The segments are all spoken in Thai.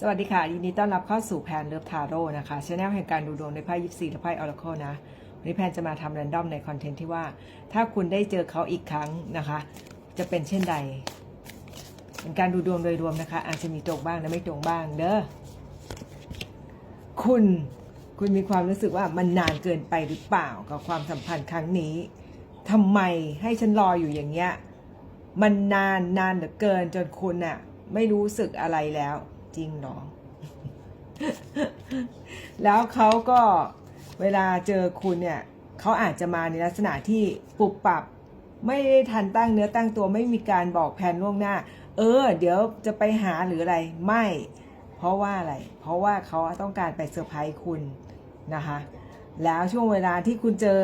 สวัสดีค่ะ ยินดีต้อนรับเข้าสู่แพนเลิฟทาโร่นะคะช anel แห่งการดูดวงในไพ่ยิปซีและไพ่ออร์เคิลนะ วันนี้แพนจะมาทำแรนดอมในคอนเทนต์ที่ว่า ถ้าคุณได้เจอเขาอีกครั้งนะคะ จะเป็นเช่นใด เป็นการดูดวงโดยรวมนะคะ อาจจะมีตรงบ้างและไม่ตรงบ้างเด้อคุณคุณมีความรู้สึกว่ามันนานเกินไปหรือเปล่ากับความสัมพันธ์ครั้งนี้ทำไมให้ฉันรออยู่อย่างเงี้ยมันนานนานเหลือเกินจนคุณน่ะไม่รู้สึกอะไรแล้ว จริงหรอ แล้วเขาก็เวลาเจอคุณเนี่ยเขาอาจจะมาในลักษณะที่ปรับปรับ ไม่ได้ทันตั้งเนื้อตั้งตัวไม่มีการบอกแผนล่วงหน้า เออ เดี๋ยวจะไปหาหรืออะไรไม่ เพราะว่าอะไร เพราะว่าเขาต้องการไปเซอร์ไพรส์คุณนะคะ แล้วช่วงเวลาที่คุณเจอ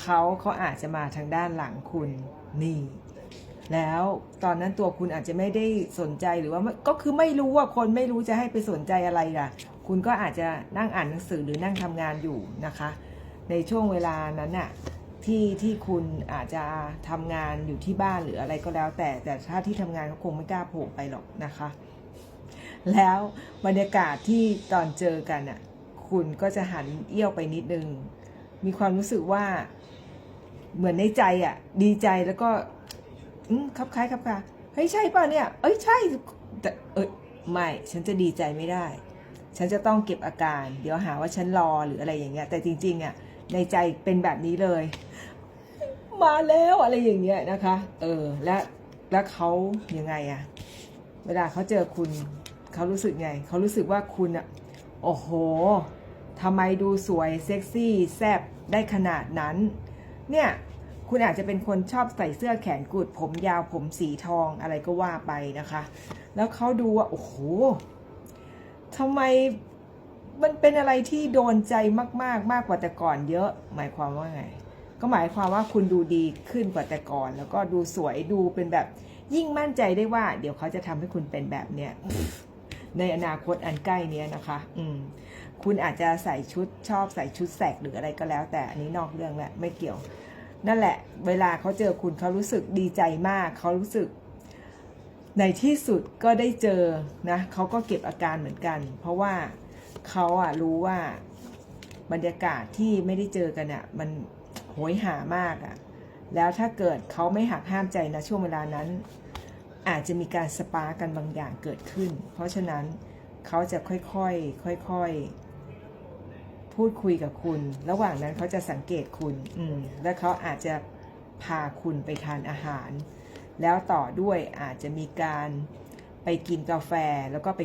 เขาเขาอาจจะมาทางด้านหลังคุณนี่ แล้วตอนนั้นตัวคุณอาจจะไม่ได้สนใจหรือว่าก็คือไม่รู้ว่าคนไม่รู้จะให้ไปสนใจอะไรล่ะ คุณก็อาจจะนั่งอ่านหนังสือหรือนั่งทำงานอยู่นะคะ ในช่วงเวลานั้นน่ะที่ที่คุณอาจจะทำงานอยู่ที่บ้านหรืออะไรก็แล้ว แต่แต่ถ้าที่ทำงานก็คงไม่กล้าโผล่ไปหรอกนะคะ แล้วบรรยากาศที่ตอนเจอกันน่ะคุณก็จะหันเอี้ยวไปนิดนึง มีความรู้สึกว่าเหมือนในใจอะดีใจแล้วก็ อืมครับคล้ายครับค่ะเฮ้ยใช่ป่ะเนี่ย เอ้ยใช่แต่เอ้ยไม่ ฉันจะดีใจไม่ได้ ฉันจะต้องเก็บอาการ เดี๋ยวหาว่าฉันรอหรืออะไรอย่างเงี้ย แต่จริง ๆอะในใจเป็นแบบนี้เลย มาแล้วอะไรอย่างเงี้ยนะคะ เออ และแล้วเขายังไงอะเวลาเขาเจอคุณเขารู้สึกไงเขารู้สึกว่าคุณอะโอ้โหทำไมดูสวยเซ็กซี่แซบได้ขนาดนั้น เนี่ย คุณอาจจะเป็นคนชอบใส่เสื้อแขนกุดผมยาวผมสีทองอะไรก็ว่าไปนะคะ แล้วเขาดูว่า โอ้โหทำไมมันเป็นอะไรที่โดนใจมาก ๆ มากกว่าแต่ก่อนเยอะ หมายความว่าไง ก็หมายความว่าคุณดูดีขึ้นกว่าแต่ก่อน แล้วก็ดูสวยดูเป็นแบบ ยิ่งมั่นใจได้ว่า เดี๋ยวเขาจะทำให้คุณเป็นแบบเนี้ยในอนาคตอันใกล้เนี้ยนะคะ อืม คุณอาจจะใส่ชุดชอบใส่ชุดแสกหรืออะไรก็แล้ว แต่อันนี้นอกเรื่องแหละไม่เกี่ยว นั่นแหละ เวลาเขาเจอคุณเขารู้สึกดีใจมาก เขารู้สึก ในที่สุดก็ได้เจอนะเขาก็เก็บอาการเหมือนกัน เพราะว่าเขาอะรู้ว่าบรรยากาศที่ไม่ได้เจอกันอะมันโหยหามากอะแล้วถ้าเกิดเขาไม่หักห้ามใจนะช่วงเวลานั้น อาจจะมีการสปาร์กกันบางอย่างเกิดขึ้น เพราะฉะนั้นเขาจะค่อยๆค่อยๆ พูดคุยกับคุณ ระหว่างนั้นเขาจะสังเกตคุณ อืม และเขาอาจจะพาคุณไปทานอาหาร แล้วต่อด้วยอาจจะมีการไปกินกาแฟแล้วก็ไป